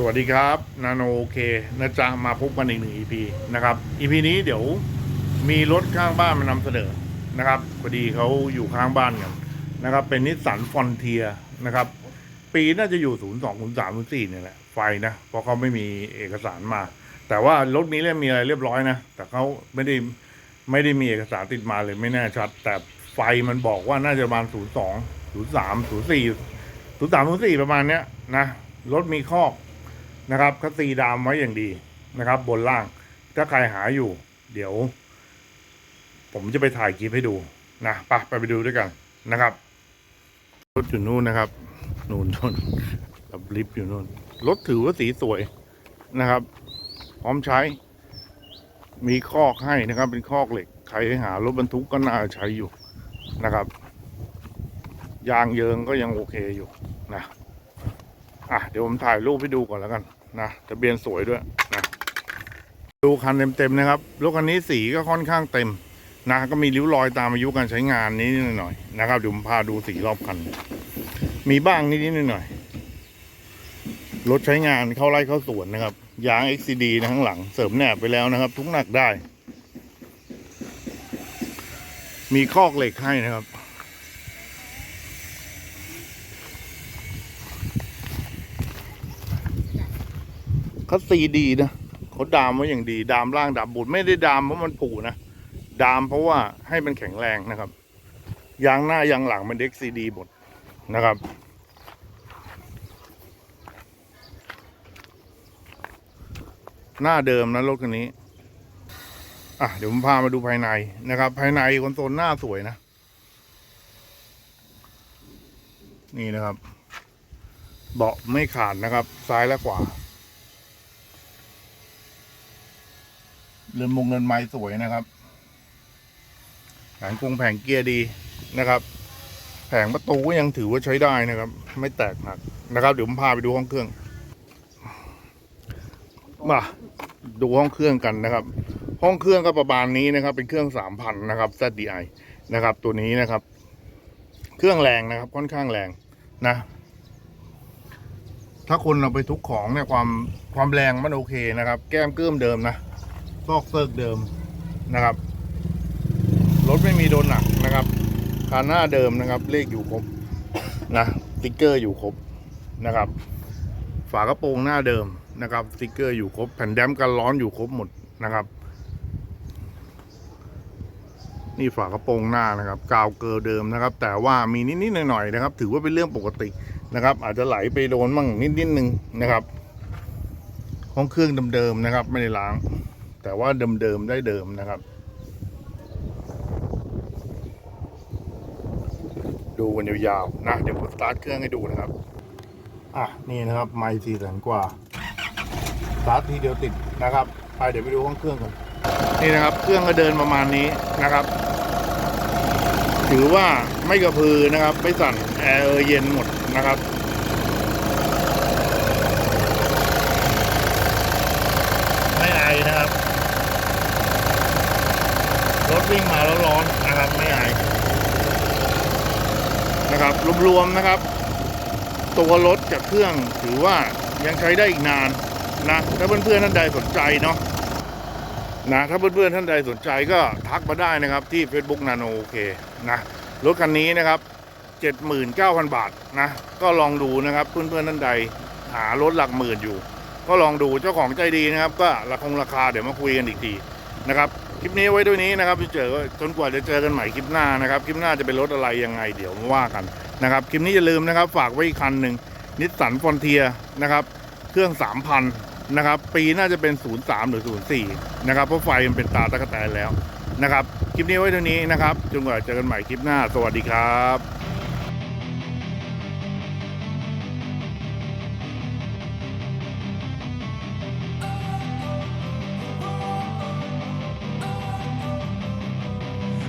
สวัสดีครับนาโนโอเคนะจ๊ะมาพบกันอีกหนึ่ง EP นะครับ EP นี้เดี๋ยวมีรถข้างบ้านมานำเสนอนะครับพอดีเขาอยู่ข้างบ้านกันนะครับ เป็นนิสสันฟอนเทียนะครับ ปีน่าจะอยู่ 0 2 0 3 0 4เนี่ยแหละไฟนะ เพราะเขาไม่มีเอกสารมา แต่ว่ารถนี้เนี่ยมีอะไรเรียบร้อยนะ แต่เขาไม่ได้ไม่ได้มีเอกสารติดมาเลยไม่แน่ชัด แต่ไฟมันบอกว่าน่าจะประมาณ 0 2 0 3 0 4 0 3 0 4 ประมาณเนี้ยนะรถมีคอก นะครับเขาตีดามไว้อย่างดีนะครับ บนล่าง ถ้าใครหาอยู่ เดี๋ยว ผมจะไปถ่ายคลิปให้ดูนะไปไปไปดูด้วยกันนะครับ รถอยู่นู่นนะครับนู่นนู่นกับลิฟต์อยู่นู่นรถถือว่าสีสวยนะครับ พร้อมใช้ มีคอกให้นะครับ เป็นคอกเหล็ก ใครหารถบรรทุกก็น่าใช้อยู่นะครับ ยางเยิงก็ยังโอเคอยู่นะอะเดี๋ยวผมถ่ายรูปให้ดูก่อนแล้วกัน นะทะเบียนสวยด้วยนะดูคันเต็มๆนะครับรถคันนี้สีก็ค่อนข้างเต็มนะก็มีริ้วรอยตามอายุการใช้งานนิดๆหน่อยๆนะครับเดี๋ยวผมพาดูสีรอบคัน มีบ้างนิดๆหน่อยๆรถใช้งานเข้าไร่เข้าสวนนะครับ ยาง XCD นะข้างหลังเสริมแหนบไปแล้วนะครับ ทุกหนักได้ มีคอกเหล็กให้นะครับ เขาซีดีนะเขาดามไว้อย่างดี ดามล่างดามบุดไม่ได้ดามเพราะมันผุนะดามเพราะว่าให้มันแข็งแรงนะครับยางหน้ายางหลังมันเด็กซีดีหมดนะครับ หน้าเดิมนะรถคันนี้ อะเดี๋ยวผมพามาดูภายในนะครับ ภายในคอนโซลหน้าสวยนะ นี่นะครับ เบาะไม่ขาดนะครับ ซ้ายและขวา เรือนมงเรือนไม้สวยนะครับแผงกงแผงเกียร์ดีนะครับ แผงประตูก็ยังถือว่าใช้ได้นะครับ ไม่แตกหักนะครับ เดี๋ยวผมพาไปดูห้องเครื่องมาดูห้องเครื่องกันนะครับ ห้องเครื่องก็ประมาณนี้นะครับ เป็นเครื่องสามพันนะครับ ZDI นะครับ ตัวนี้นะครับ เครื่องแรงนะครับ ค่อนข้างแรงนะ ถ้าคนเราไปทุกของเนี่ยความความแรงมันโอเคนะครับ แก้มเกิ้มเดิมนะ ซอกเซิกเดิมนะครับ รถไม่มีโดนหนักนะครับคาหน้าเดิมนะครับ เลขอยู่ครบนะสติ๊กเกอร์อยู่ครบนะครับ ฝากระโปรงหน้าเดิมนะครับสติ๊กเกอร์อยู่ครบ แผ่นแดมกันร้อนอยู่ครบหมดนะครับ นี่ฝากระโปรงหน้านะครับกาวเกลอเดิมนะครับ แต่ว่ามีนิดๆหน่อยๆนะครับ ถือว่าเป็นเรื่องปกตินะครับ อาจจะไหลไปโดนมั่งนิดๆนึงนะครับห้องเครื่องเดิมๆนะครับ ไม่ได้ล้าง แต่ว่าเดิมๆได้เดิมนะครับ ดูกันยาวๆนะ เดี๋ยวผมสตาร์ทเครื่องให้ดูนะครับ อะ นี่นะครับไม่สี่แสนกว่าสตาร์ททีเดียวติดนะครับไปเดี๋ยวไปดูห้องเครื่องกันนี่นะครับ เครื่องก็เดินประมาณนี้นะครับ ถือว่าไม่กระพือนะครับ ไม่สั่นแอร์เย็นหมดนะครับ ไม่ไอนะครับ รถ วิ่งมาแล้วร้อนนะครับไม่ไอนะครับรวมๆนะครับ ตัวรถกับเครื่องถือว่ายังใช้ได้อีกนานนะถ้าเพื่อนๆท่านใดสนใจเนาะนะถ้าเพื่อนๆท่านใดสนใจก็ทักมาได้นะครับที่ Facebook Nano โอเคนะรถคันนี้นะครับ 79,000 บาทนะก็ลองดูนะครับเพื่อนๆท่านใดหารถหลักหมื่นอยู่ ก็ลองดูเจ้าของใจดีนะครับ ก็ราคงราคาเดี๋ยวมาคุยกันอีกที นะครับคลิปนี้ไว้ด้วยนี้นะครับที่เจอจนกว่าจะเจอกันใหม่คลิปหน้านะครับคลิปหน้าจะเป็นรถอะไรยังไงเดี๋ยวมาว่ากันนะครับคลิปนี้อย่าลืมนะครับ ฝากไว้อีกคันหนึ่งนิสสันฟอนเทียนะครับ เครื่อง 3,000นะครับปีน่าจะเป็น 03 หรือ 04 นะครับเพราะไฟมันเป็นตาตะกแตนแล้วนะครับคลิปนี้ไว้เท่านี้นะครับจนกว่าจะเจอกันใหม่คลิปหน้า สวัสดีครับ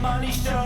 Money show